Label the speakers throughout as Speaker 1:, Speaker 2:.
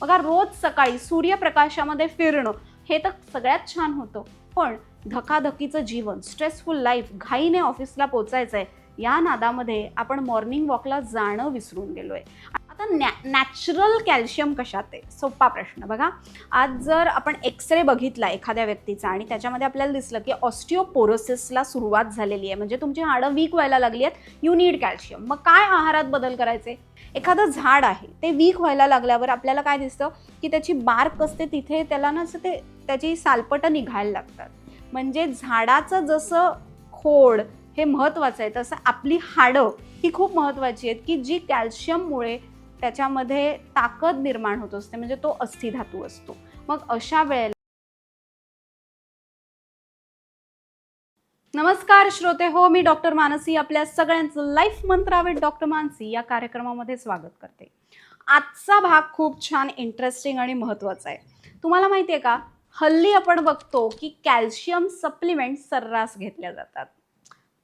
Speaker 1: बघा रोज सकाळी सूर्यप्रकाशामध्ये फिरणं हे तर सगळ्यात छान होतं. पण धकाधकीचं जीवन स्ट्रेसफुल लाईफ घाईने ऑफिसला पोचायचं आहे या नादामध्ये आपण मॉर्निंग वॉकला जाणं विसरून गेलोय. आहे नॅ नॅचरल कॅल्शियम कशात आहे? सोपा प्रश्न. बघा आज जर आपण एक्सरे बघितला एखाद्या व्यक्तीचा आणि त्याच्यामध्ये आपल्याला दिसलं की ऑस्टिओपोरोसिसला सुरुवात झालेली आहे म्हणजे तुमची हाडं वीक व्हायला लागली आहेत यू नीड कॅल्शियम मग काय आहारात बदल करायचे? एखादं झाड आहे ते वीक व्हायला लागल्यावर आपल्याला काय दिसतं? की त्याची बार्क असते तिथे त्याला ना असं ते त्याची सालपटं निघायला लागतात. म्हणजे झाडाचं जसं खोड हे महत्त्वाचं आहे तसं आपली हाडं ही खूप महत्त्वाची आहेत की जी कॅल्शियममुळे त्याच्यामध्ये ताकद निर्माण होत असते म्हणजे तो अस्थिधातू असतो. मग अशा वेळेला नमस्कार श्रोते हो मी डॉक्टर मानसी आपल्या सगळ्यांचं लाईफ मंत्रावेट डॉक्टर मानसी या कार्यक्रमामध्ये स्वागत करते. आजचा भाग खूप छान इंटरेस्टिंग आणि महत्त्वाचा आहे. तुम्हाला माहिती आहे का? हल्ली आपण बघतो की कॅल्शियम सप्लिमेंट सर्रास घेतल्या जातात.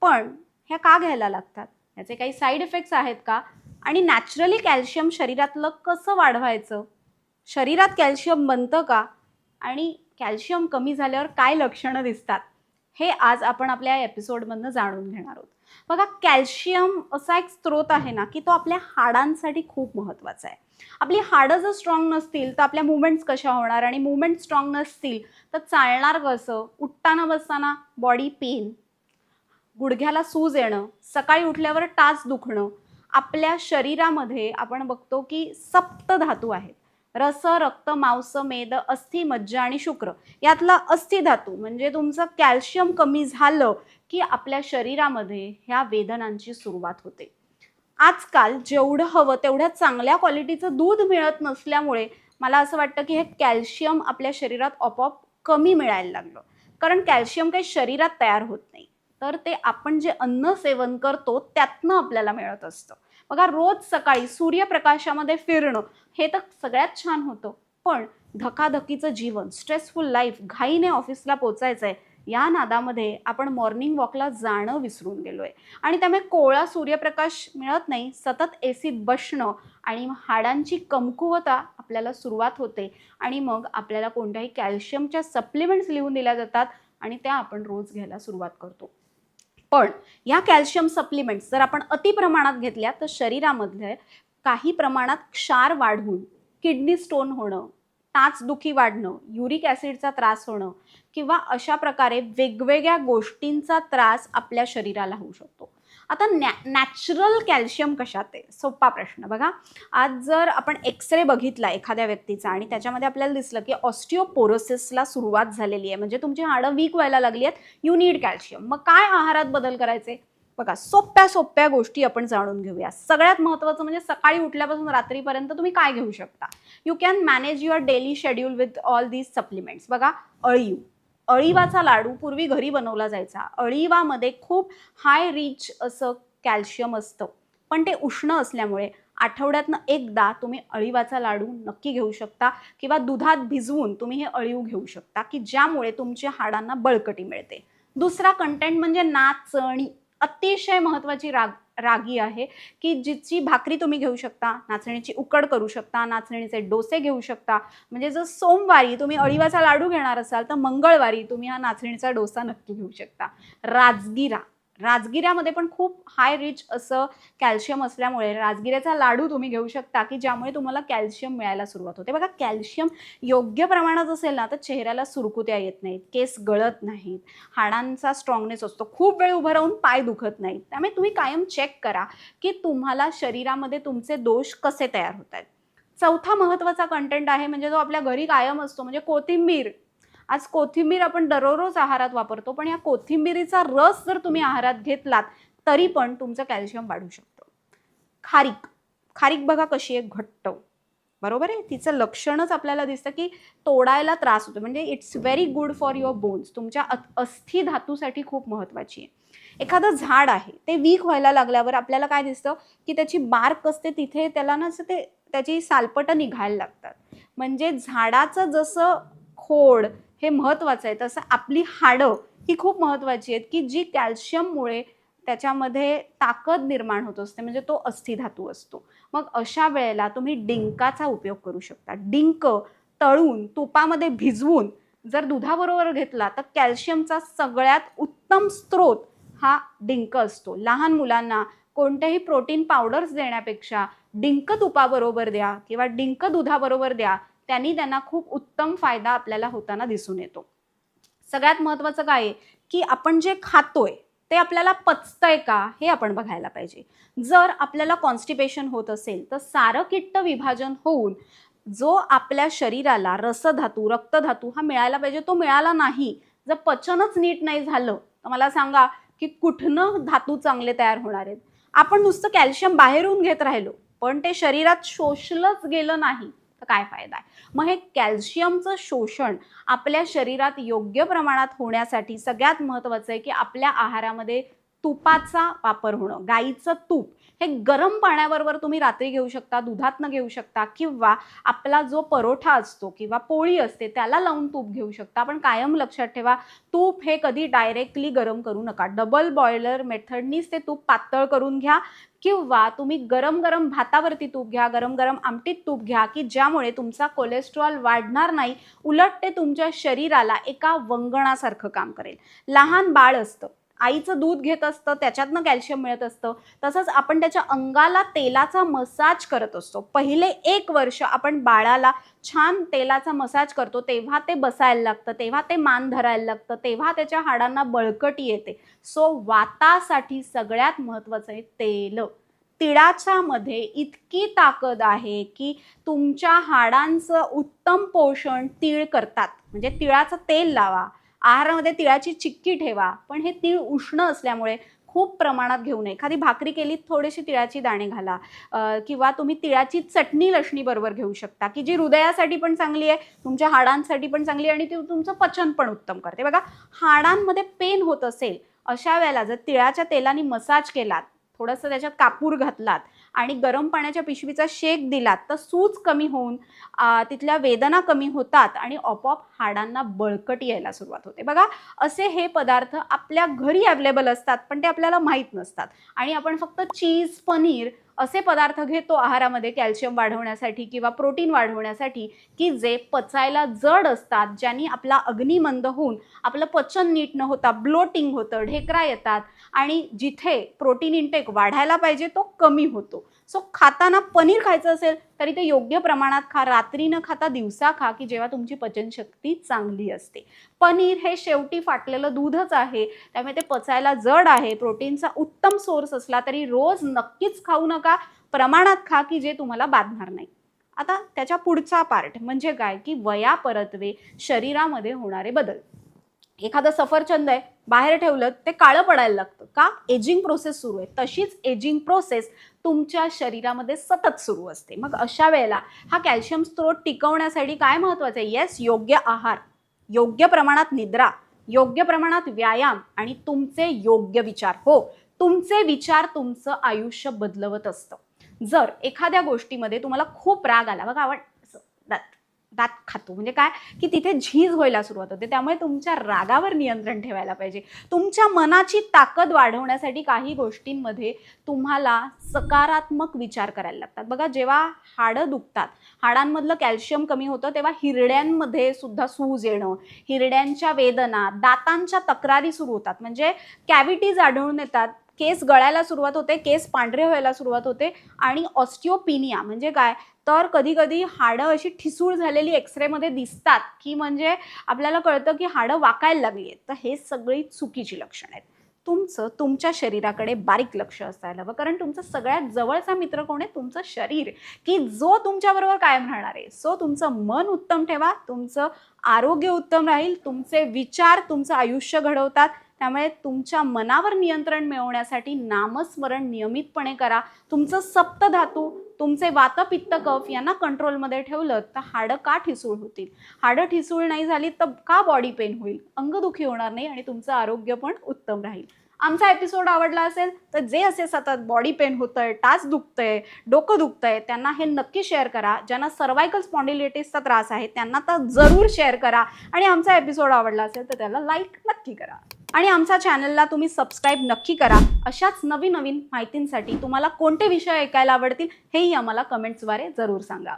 Speaker 1: पण ह्या का घ्यायला लागतात? याचे काही साईड इफेक्ट्स आहेत का? आणि नॅचरली कॅल्शियम शरीरातलं कसं वाढवायचं? शरीरात कॅल्शियम बनतं का? आणि कॅल्शियम कमी झाल्यावर काय लक्षणं दिसतात? हे आज आपण आपल्या एपिसोडमधनं जाणून घेणार आहोत. बघा कॅल्शियम असा एक स्रोत आहे ना की तो आपल्या हाडांसाठी खूप महत्त्वाचा आहे. आपली हाडं जर स्ट्रॉंग नसतील तर आपल्या मुवमेंट्स कशा होणार? आणि मुवमेंट स्ट्रॉंग नसतील तर चालणार कसं? उठताना बसताना बॉडी पेन गुडघ्याला सूज येणं सकाळी उठल्यावर टाच दुखणं आपल्या शरीरामध्ये आपण बघतो की सप्त धातू आहेत. रस रक्त मांस मेद अस्थि मज्जा आणि शुक्र. यातला अस्थि धातू म्हणजे तुमचं कॅल्शियम कमी झालं की आपल्या शरीरामध्ये ह्या वेदनांची सुरुवात होते. आजकाल जेवढं हवं तेवढ्या चांगल्या क्वालिटीचं दूध मिळत नसल्यामुळे मला असं वाटतं की हे कॅल्शियम आपल्या शरीरात आपोआप कमी मिळायला लागलं. कारण कॅल्शियम काही शरीरात तयार होत नाही. तर ते आपण जे अन्न सेवन करतो त्यातनं आपल्याला मिळत असतं. बघा रोज सकाळी सूर्यप्रकाशामध्ये फिरणं हे तर सगळ्यात छान होतं. पण धकाधकीचं जीवन स्ट्रेसफुल लाईफ घाईने ऑफिसला पोचायचं आहे या नादामध्ये आपण मॉर्निंग वॉकला जाणं विसरून गेलो आहे आणि त्यामुळे कोळा सूर्यप्रकाश मिळत नाही सतत एसीत बसणं आणि हाडांची कमकुवता आपल्याला सुरुवात होते आणि मग आपल्याला कोणत्याही कॅल्शियमच्या सप्लिमेंट्स लिहून दिल्या जातात आणि त्या आपण रोज घ्यायला सुरुवात करतो. पण या कॅल्शियम सप्लिमेंट्स जर आपण अति प्रमाणात घेतल्या तर शरीरामधले काही प्रमाणात क्षार वाढून किडनी स्टोन होणं टाचदुखी वाढणं युरिक ॲसिडचा त्रास होणं किंवा अशा प्रकारे वेगवेगळ्या गोष्टींचा त्रास आपल्या शरीराला होऊ शकतो. आता नॅ नॅचरल कॅल्शियम कशात आहे? सोपा प्रश्न. बघा आज जर आपण एक्सरे बघितला एखाद्या व्यक्तीचा आणि त्याच्यामध्ये आपल्याला दिसलं की ऑस्टिओपोरोसिसला सुरुवात झालेली आहे म्हणजे तुमची हाडं वीक व्हायला लागली आहेत यू नीड कॅल्शियम मग काय आहारात बदल करायचे? बघा सोप्या सोप्या गोष्टी आपण जाणून घेऊया. सगळ्यात महत्त्वाचं म्हणजे सकाळी उठल्यापासून रात्रीपर्यंत तुम्ही काय घेऊ शकता? You can manage your daily schedule with all these supplements बघा अळीव. अळीवाचा लाडू पूर्वी घरी बनवला जायचा. अळीवामध्ये खूप हाय रिच असं कॅल्शियम असतं. पण ते उष्ण असल्यामुळे आठवड्यातनं एकदा तुम्ही अळीवाचा लाडू नक्की घेऊ शकता किंवा दुधात भिजवून तुम्ही हे अळीव घेऊ शकता की ज्यामुळे तुमच्या हाडांना बळकटी मिळते. दुसरा कंटेंट म्हणजे नाचणी. अतिशय महत्त्वाची राग रागी आहे की जिची भाकरी तुम्ही घेऊ शकता नाचणीची उकड करू शकता नाचणीचे डोसे घेऊ शकता. म्हणजे जर सोमवारी तुम्ही अळीवाचा लाडू घेणार असाल तर मंगळवारी तुम्ही हा नाचणीचा डोसा नक्की घेऊ शकता. राजगिरा. राजगिऱ्यामध्ये पण खूप हाय रिच असं कॅल्शियम असल्यामुळे राजगिऱ्याचा लाडू तुम्ही घेऊ शकता की ज्यामुळे तुम्हाला कॅल्शियम मिळायला सुरुवात होते. बघा कॅल्शियम योग्य प्रमाणात असेल ना तर चेहऱ्याला सुरकुत्या येत नाहीत केस गळत नाहीत हाडांचा स्ट्रॉंगनेस असतो. खूप वेळ उभं राहून पाय दुखत नाहीत. त्यामुळे तुम्ही कायम चेक करा की तुम्हाला शरीरामध्ये तुमचे दोष कसे तयार होत आहेत चौथा महत्त्वाचा कंटेंट आहे म्हणजे जो आपल्या घरी कायम असतो म्हणजे कोथिंबीर. आज कोथिंबीर आपण दररोज आहारात वापरतो पण या कोथिंबीरीचा रस जर तुम्ही आहारात घेतलात तरी पण तुमचं कॅल्शियम वाढू शकतं. खारीक. खारीक बघा कशी आहे घट्ट. बरोबर आहे? तिचं लक्षणच आपल्याला दिसतं की तोडायला त्रास होतो. म्हणजे it's very good for your bones तुमच्या अ- अस्थि धातूसाठी खूप महत्त्वाची आहे. एखादं झाड आहे ते वीक व्हायला लागल्यावर आपल्याला काय दिसतं की त्याची बार्क असते तिथे त्याला ना असं ते त्याची सालपटं निघायला लागतात. म्हणजे झाडाचं जसं खोड हे महत्त्वाचं आहे. तसं आपली हाडं ही खूप महत्त्वाची आहेत की जी कॅल्शियममुळे त्याच्यामध्ये ताकद निर्माण होत असते म्हणजे तो अस्थिधातू असतो. मग अशा वेळेला तुम्ही डिंकाचा उपयोग करू शकता. डिंक तळून तुपामध्ये भिजवून जर दुधाबरोबर घेतला तर कॅल्शियमचा सगळ्यात उत्तम स्रोत हा डिंक असतो. लहान मुलांना कोणत्याही प्रोटीन पावडर्स देण्यापेक्षा डिंक तुपाबरोबर द्या किंवा डिंक दुधाबरोबर द्या त्यांनी त्यांना खूप उत्तम फायदा आपल्याला होताना दिसून येतो. सगळ्यात महत्त्वाचं काय आहे? की आपण जे खातोय ते आपल्याला पचतंय का हे आपण बघायला पाहिजे. जर आपल्याला कॉन्स्टिपेशन होत असेल तर सारं किट्ट विभाजन होऊन जो आपल्या शरीराला रसधातू रक्तधातू हा मिळायला पाहिजे तो मिळाला नाही जर पचनच नीट नाही झालं तर मला सांगा की कुठनं धातू चांगले तयार होणार आहेत? आपण नुसतं कॅल्शियम बाहेरून घेत राहिलो पण ते शरीरात शोषलंच गेलं नाही. काय फायदा आहे? मग हे कॅल्शियमचं शोषण आपल्या शरीरात योग्य प्रमाणात होण्यासाठी सगळ्यात महत्त्वाचं आहे की आपल्या आहारामध्ये तुपाचा वापर होणं गाईचं तूप हे गरम पाण्याबरोबर तुम्ही रात्री घेऊ शकता दुधातनं घेऊ शकता किंवा आपला जो परोठा असतो किंवा पोळी असते त्याला लावून तूप घेऊ शकता. पण कायम लक्षात ठेवा तूप हे कधी डायरेक्टली गरम करू नका. डबल बॉयलर मेथडनीच ते तूप पातळ करून घ्या किंवा तुम्ही गरम गरम भातावरती तूप घ्या गरम गरम आमटीत तूप घ्या की ज्यामुळे तुमचा कोलेस्ट्रॉल वाढणार नाही उलट ते तुमच्या शरीराला एका वंगणासारखं काम करेल. लहान बाळ असतं आईचं दूध घेत असतं त्याच्यातनं कॅल्शियम मिळत असतं. तसंच आपण त्याच्या अंगाला तेलाचा मसाज करत असतो. पहिले एक वर्ष आपण बाळाला छान तेलाचा मसाज करतो तेव्हा ते बसायला लागतं तेव्हा ते मान धरायला लागतं तेव्हा त्याच्या हाडांना बळकटी येते. सो वातासाठी सगळ्यात महत्त्वाचं आहे तेल. तिळाच्या मध्ये इतकी ताकद आहे की तुमच्या हाडांचं उत्तम पोषण तीळ करतात. म्हणजे तिळाचं तेल लावा. आहारामध्ये तिळाची चिक्की ठेवा पण हे तीळ उष्ण असल्यामुळे खूप प्रमाणात घेऊ नये. एखादी भाकरी केली थोडीशी तिळाची दाणे घाला. किंवा तुम्ही तिळाची चटणी लसणी बरोबर घेऊ शकता की जी हृदयासाठी पण चांगली आहे तुमच्या हाडांसाठी पण चांगली आहे आणि ती तुमचं पचन पण उत्तम करते. बघा हाडांमध्ये पेन होत असेल अशा वेळेला जर तिळाच्या तेलाने मसाज केलात थोडंसं त्याच्यात कापूर घातलात आणि गरम पाण्याच्या पिशवीचा शेक दिलात तर सूज कमी होऊन तिथल्या वेदना कमी होतात आणि आपोआप हाडांना बळकटी यायला सुरुवात होते. बघा असे हे पदार्थ आपल्या घरी अवेलेबल असतात पण ते आपल्याला माहीत नसतात. आणि आपण फक्त चीज पनीर असे पदार्थ घेतो आहारामध्ये कॅल्शियम वाढवण्यासाठी किंवा प्रोटीन वाढवण्यासाठी की जे पचायला जड असतात ज्यांनी आपला अग्निमंद होऊन आपलं पचन नीट न होता ब्लोटिंग होतं ढेकरा येतात आणि जिथे प्रोटीन इंटेक वाढायला पाहिजे तो कमी होतो. सो खाताना पनीर खायचं असेल तरी ते योग्य प्रमाणात खा. रात्री न खाता दिवसा खा की जेव्हा तुमची पचनशक्ती चांगली असते. पनीर हे शेवटी फाटलेलं दूधच आहे. त्यामुळे ते पचायला जड आहे. प्रोटीनचा उत्तम सोर्स असला तरी रोज नक्कीच खाऊ नका. प्रमाणात खा की जे तुम्हाला बाधणार नाही. आता त्याच्या पुढचा पार्ट म्हणजे काय? की वया परतवे शरीरामध्ये होणारे बदल. एखादं सफरचंद आहे बाहेर ठेवलं ते काळं पडायला लागतं. का? एजिंग प्रोसेस सुरू आहे. तशीच एजिंग प्रोसेस तुमच्या शरीरामध्ये सतत सुरू असते. मग अशा वेळेला हा कॅल्शियम स्त्रोत टिकवण्यासाठी काय महत्वाचं आहे? येस योग्य आहार योग्य प्रमाणात निद्रा योग्य प्रमाणात व्यायाम आणि तुमचे योग्य विचार. हो तुमचे विचार तुमचं आयुष्य बदलवत असतं. जर एखाद्या गोष्टीमध्ये तुम्हाला खूप राग आला बघा आवड असं दात खातो. म्हणजे काय? की तिथे झीज व्हायला सुरुवात होते. त्यामुळे तुमच्या रागावर नियंत्रण ठेवायला पाहिजे. तुमच्या मनाची ताकद वाढवण्यासाठी काही गोष्टींमध्ये तुम्हाला सकारात्मक विचार करायला लागतात. बघा जेव्हा हाडं दुखतात हाडांमधलं कॅल्शियम कमी होतं तेव्हा हिरड्यांमध्ये सुद्धा सूज येणं हिरड्यांच्या वेदना दातांच्या तक्रारी सुरू होतात. म्हणजे कॅव्हिटीज आढळून येतात. केस गळायला सुरुवात होते केस पांढरे व्हायला सुरुवात होते आणि ऑस्टिओपिनिया म्हणजे काय? तर कधी कधी हाडं अशी ठिसूळ झालेली एक्सरेमध्ये दिसतात की म्हणजे आपल्याला कळतं की हाडं वाकायला लागली आहेत तर हे सगळी चुकीची लक्षणं आहेत. तुमचं तुमच्या शरीराकडे बारीक लक्ष असायला हवं. कारण तुमचा सगळ्यात जवळचा मित्र कोण आहे? तुमचं शरीर. की जो तुमच्याबरोबर कायम राहणार आहे. सो तुमचं मन उत्तम ठेवा. तुमचं आरोग्य उत्तम राहील. तुमचे विचार तुमचं आयुष्य घडवतात. त्यामुळे तुमच्या मनावर नियंत्रण मिळवण्यासाठी नामस्मरण नियमितपणे करा. तुमचं सप्तधातू तुमचे वातपित्त कफ यांना कंट्रोलमध्ये ठेवलं तर हाडं का ठिसूळ होतील? हाडं ठिसूळ नाही झाली तर का बॉडी पेन होईल? अंगदुखी होणार नाही आणि तुमचं आरोग्य पण उत्तम राहील. आमचा एपिसोड आवडला असेल तर जे असे सतत बॉडी पेन होतंय टाच दुखतंय डोकं दुखतंय त्यांना हे नक्की शेअर करा. ज्यांना सर्वायकल स्पॉन्डिलिटिसचा त्रास आहे त्यांना तर जरूर शेअर करा. आणि आमचा एपिसोड आवडला असेल तर त्याला लाईक नक्की करा. आणि आमच्या चॅनलला तुम्ही सबस्क्राईब नक्की करा. अशाच नवीन नवीन माहितींसाठी तुम्हाला कोणते विषय ऐकायला आवडतील हेही आम्हाला कमेंट्सद्वारे जरूर सांगा.